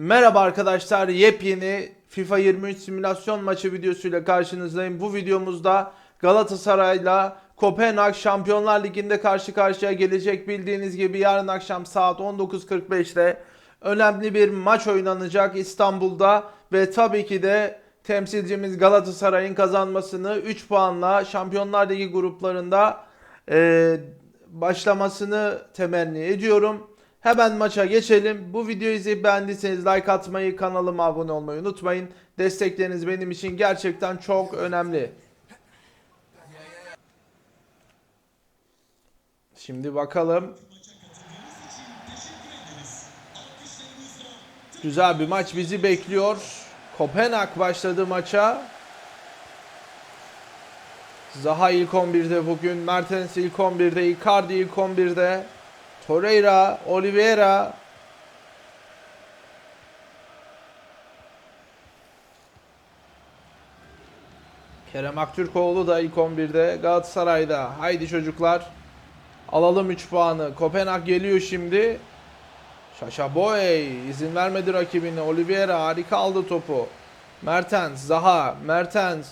Merhaba arkadaşlar yepyeni FIFA 23 simülasyon maçı videosuyla karşınızdayım. Bu videomuzda Galatasaray'la Kopenhag Şampiyonlar Ligi'nde karşı karşıya gelecek. Bildiğiniz gibi yarın akşam saat 19.45'te önemli bir maç oynanacak İstanbul'da ve tabii ki de temsilcimiz Galatasaray'ın kazanmasını 3 puanla Şampiyonlar Ligi gruplarında eee, başlamasını temenni ediyorum. Hemen maça geçelim. Bu videoyu izleyip beğendiyseniz like atmayı, kanalıma abone olmayı unutmayın. Destekleriniz benim için gerçekten çok önemli. Şimdi bakalım. Güzel bir maç bizi bekliyor. Kopenhag başladı maça. Zaha ilk 11'de bugün. Mertens ilk 11'de. Icardi ilk 11'de. Torreira, Oliveira. Kerem Aktürkoğlu da ilk 11'de. Galatasaray'da. Haydi çocuklar. Alalım 3 puanı. Kopenhag geliyor şimdi. Şaşa Boy izin vermedi rakibine. Oliveira harika aldı topu. Mertens, Zaha, Mertens.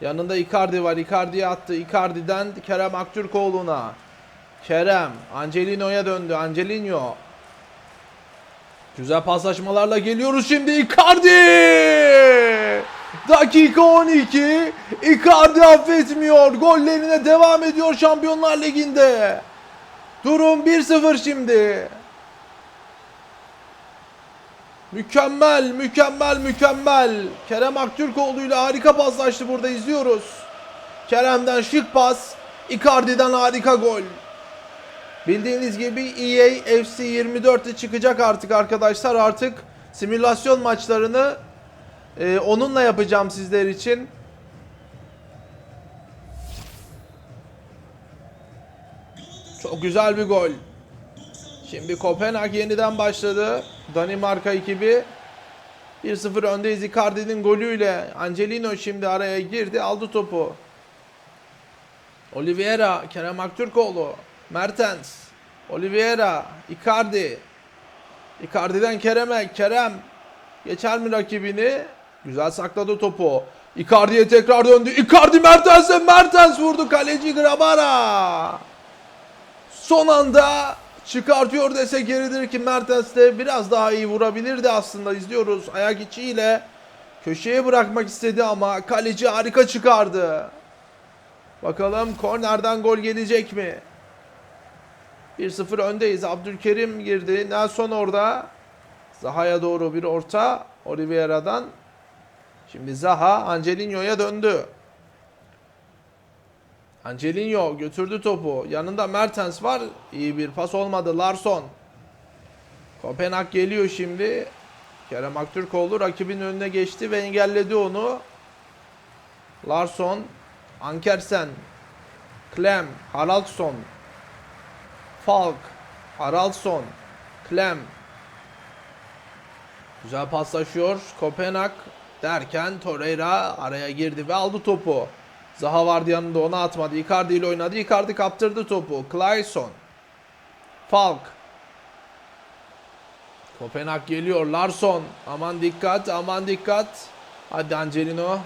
Yanında Icardi var. Icardi'ye attı. Icardi'den Kerem Aktürkoğlu'na. Kerem, Angelino'ya döndü. Angelino. Güzel paslaşmalarla geliyoruz şimdi. Icardi! Dakika 12. Icardi affetmiyor. Gollerine devam ediyor Şampiyonlar Ligi'nde. Durum 1-0 şimdi. Mükemmel, mükemmel, mükemmel. Kerem Aktürkoğlu ile harika paslaştı burada izliyoruz. Kerem'den şık pas, Icardi'den harika gol. Bildiğiniz gibi EA FC 24'te çıkacak artık arkadaşlar. Artık simülasyon maçlarını e, onunla yapacağım sizler için. Çok güzel bir gol. Şimdi Kopenhag yeniden başladı. Danimarka ekibi 1-0 öndeyiz Icardi'nin golüyle. Angelino şimdi araya girdi aldı topu. Oliveira, Kerem Aktürkoğlu, Mertens, Oliveira, Icardi. Icardi'den Kerem'e, Kerem geçer mi rakibini? Güzel sakladı topu. Icardi'ye tekrar döndü. Icardi Mertens'e Mertens vurdu kaleci Grabara. Son anda çıkartıyor dese geridir ki Mertens de biraz daha iyi vurabilirdi aslında izliyoruz. Ayak içiyle köşeye bırakmak istedi ama kaleci harika çıkardı. Bakalım kornerden gol gelecek mi? 1-0 öndeyiz. Abdülkerim girdi. Nelson orada. Zaha'ya doğru bir orta. Oliveira'dan. Şimdi Zaha Angelino'ya döndü. Angelino götürdü topu. Yanında Mertens var. İyi bir pas olmadı. Larson. Kopenhag geliyor şimdi. Kerem Aktürkoğlu rakibin önüne geçti ve engelledi onu. Larson. Ankersen. Klem. Haraldsson. Falk. Haraldsson. Klem. Güzel paslaşıyor. Kopenhag derken Torreira araya girdi ve aldı topu. Zaha vardı yanında ona atmadı. Icardi ile oynadı. Icardi kaptırdı topu. Clayson. Falk. Kopenhag geliyor. Larson. Aman dikkat. Aman dikkat. Hadi Angelino.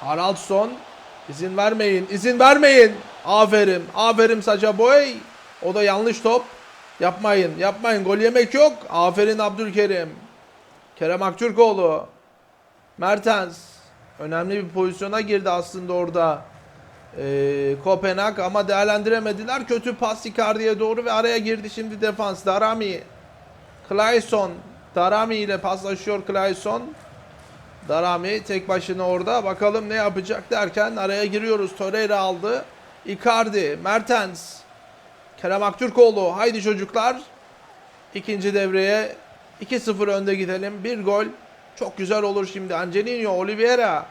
Haraldsson. İzin vermeyin. izin vermeyin. Aferin. Aferin Sacha Boy. O da yanlış top. Yapmayın. Yapmayın. Gol yemek yok. Aferin Abdülkerim. Kerem Aktürkoğlu. Mertens. Önemli bir pozisyona girdi aslında orada. Ee, Kopenhag ama değerlendiremediler. Kötü pas Icardi'ye doğru ve araya girdi şimdi defans. Darami. Clayson. Darami ile paslaşıyor Clayson. Darami tek başına orada. Bakalım ne yapacak derken araya giriyoruz. Torreira aldı. Icardi, Mertens, Kerem Aktürkoğlu. Haydi çocuklar. İkinci devreye 2-0 önde gidelim. Bir gol. Çok güzel olur şimdi. Angelino, Oliveira,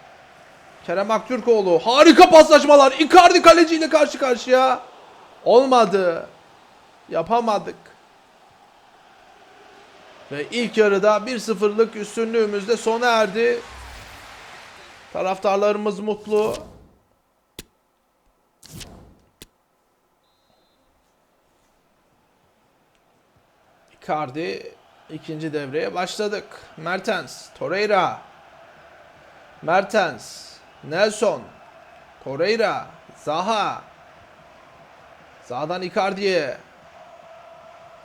Kerem Aktürkoğlu. Harika paslaşmalar. Icardi kaleciyle karşı karşıya. Olmadı. Yapamadık. Ve ilk yarıda 1-0'lık üstünlüğümüzde sona erdi. Taraftarlarımız mutlu. Icardi İkinci devreye başladık. Mertens, Torreira. Mertens, Nelson, Torreira, Zaha. Zaha'dan Icardi'ye.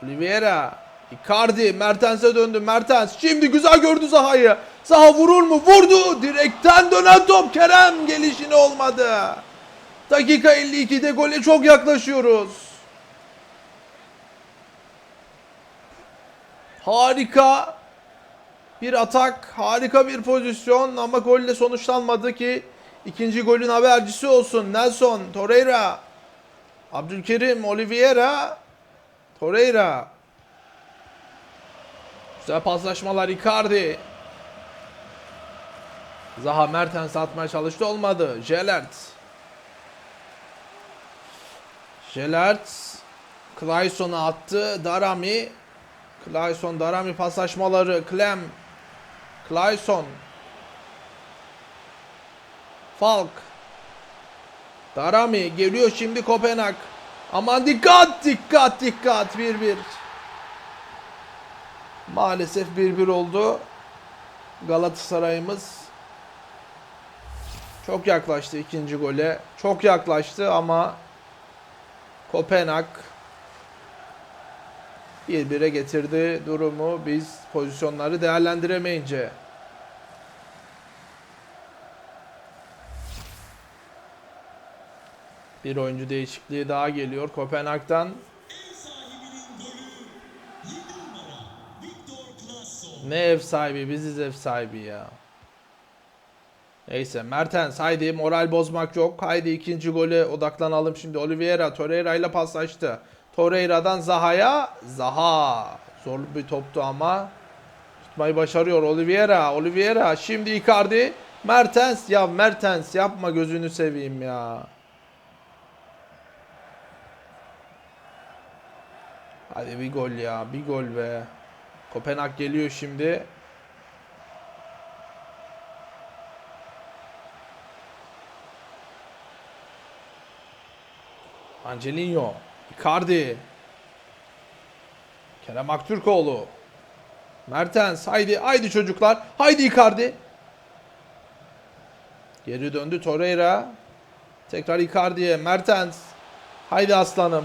Oliveira, Icardi, Mertens'e döndü. Mertens şimdi güzel gördü Zaha'yı. Zaha vurur mu? Vurdu. Direkten dönen top Kerem gelişini olmadı. Dakika 52'de gole çok yaklaşıyoruz. Harika bir atak, harika bir pozisyon ama golle sonuçlanmadı ki ikinci golün habercisi olsun. Nelson, Torreira, Abdülkerim, Oliveira, Torreira. Güzel paslaşmalar Icardi. Zaha Mertens atmaya çalıştı olmadı. Jelert. Jelert. Clayson'a attı. Darami. Clayson, Darami paslaşmaları. Clem. Clayson. Falk. Darami geliyor şimdi Kopenhag. Aman dikkat dikkat dikkat 1-1. Maalesef 1-1 oldu. Galatasaray'ımız çok yaklaştı ikinci gole. Çok yaklaştı ama Kopenhag 1-1'e getirdi durumu biz pozisyonları değerlendiremeyince. Bir oyuncu değişikliği daha geliyor Kopenhag'dan. Ne ev sahibi biziz ev sahibi ya. Neyse Mertens haydi moral bozmak yok. Haydi ikinci gole odaklanalım şimdi. Oliveira Torreira ile paslaştı. Torreira'dan Zaha'ya. Zaha. Zorlu bir toptu ama. Tutmayı başarıyor Oliveira. Oliveira şimdi Icardi. Mertens ya Mertens yapma gözünü seveyim ya. Hadi bir gol ya bir gol be. Kopenhag geliyor şimdi. Angelino, Icardi, Kerem Aktürkoğlu, Mertens, haydi haydi çocuklar, haydi Icardi. Geri döndü Torreira. Tekrar Icardi'ye, Mertens. Haydi aslanım.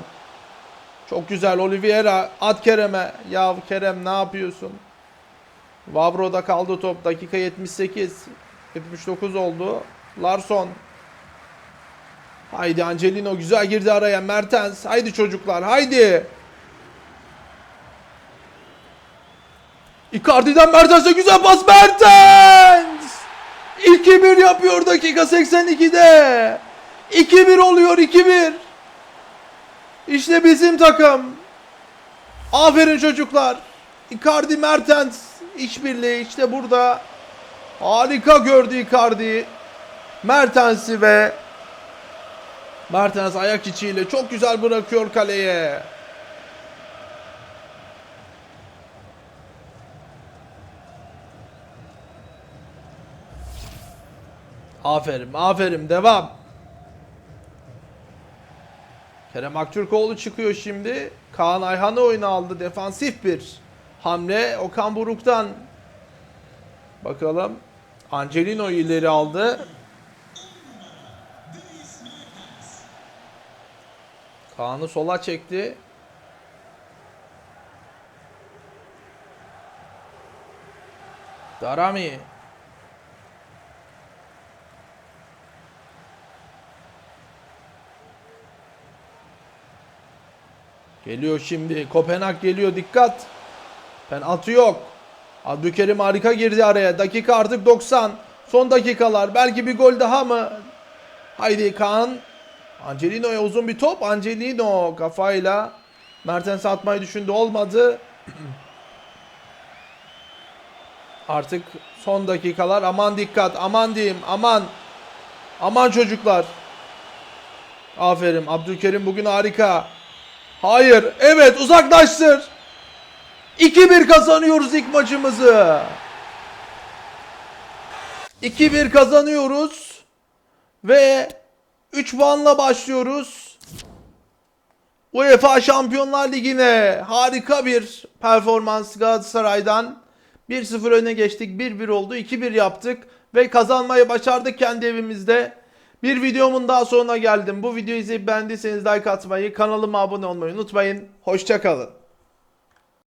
Çok güzel Oliveira at Kerem'e. Ya Kerem ne yapıyorsun? Vavro'da kaldı top. Dakika 78. 79 oldu. Larson. Haydi Angelino güzel girdi araya. Mertens. Haydi çocuklar haydi. Icardi'den Mertens'e güzel pas Mertens. 2-1 yapıyor dakika 82'de. 2-1 oluyor 2-1. İşte bizim takım. Aferin çocuklar. Icardi Mertens işbirliği işte burada. Harika gördü Icardi. Mertens'i ve Mertens ayak içiyle çok güzel bırakıyor kaleye. Aferin, aferin. Devam. Kerem Aktürkoğlu çıkıyor şimdi. Kaan Ayhan'ı oyuna aldı. Defansif bir hamle. Okan Buruk'tan bakalım. Angelino ileri aldı. Kaan'ı sola çekti. Darami. Geliyor şimdi. Kopenhag geliyor. Dikkat. Penaltı yok. Abdülkerim harika girdi araya. Dakika artık 90. Son dakikalar. Belki bir gol daha mı? Haydi Kaan. Angelino'ya uzun bir top. Angelino kafayla Mertens'e atmayı düşündü. Olmadı. Artık son dakikalar. Aman dikkat. Aman diyeyim. Aman. Aman çocuklar. Aferin. Abdülkerim bugün harika. Hayır. Evet uzaklaştır. 2-1 kazanıyoruz ilk maçımızı. 2-1 kazanıyoruz. Ve 3 puanla başlıyoruz. UEFA Şampiyonlar Ligi'ne harika bir performans Galatasaray'dan. 1-0 öne geçtik. 1-1 oldu. 2-1 yaptık. Ve kazanmayı başardık kendi evimizde. Bir videomun daha sonuna geldim. Bu videoyu izleyip beğendiyseniz like atmayı, kanalıma abone olmayı unutmayın. Hoşçakalın.